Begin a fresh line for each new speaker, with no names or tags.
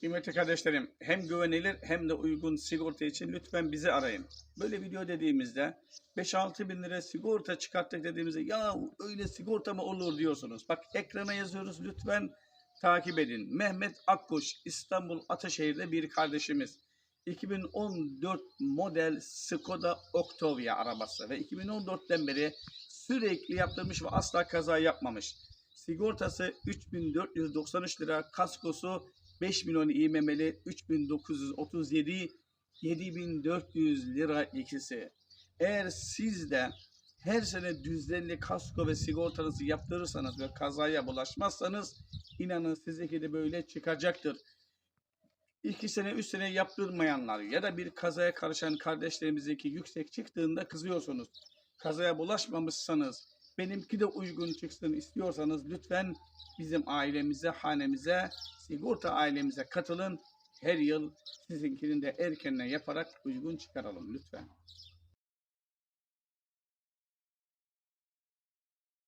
Kıymetli kardeşlerim hem güvenilir hem de uygun sigorta için lütfen bizi arayın. Böyle video dediğimizde 5-6 bin lira sigorta çıkarttık dediğimizde ya öyle sigorta mı olur diyorsunuz. Bak ekrana yazıyoruz lütfen takip edin. Mehmet Akkuş İstanbul Ataşehir'de bir kardeşimiz. 2014 model Skoda Octavia arabası ve 2014'ten beri sürekli yaptırmış ve asla kaza yapmamış. Sigortası 3493 lira, kaskosu 5 milyon İMM'li 3937 7400 lira ikisi. Eğer siz de her sene düzenli kasko ve sigortanızı yaptırırsanız ve kazaya bulaşmazsanız inanın sizdeki de böyle çıkacaktır. 2 sene 3 sene yaptırmayanlar ya da bir kazaya karışan kardeşlerimizdeki yüksek çıktığında kızıyorsunuz. Kazaya bulaşmamışsanız benimki de uygun çıksın istiyorsanız lütfen bizim ailemize, hanemize, sigorta ailemize katılın. Her yıl sizinkinin de erkenle yaparak uygun çıkaralım lütfen.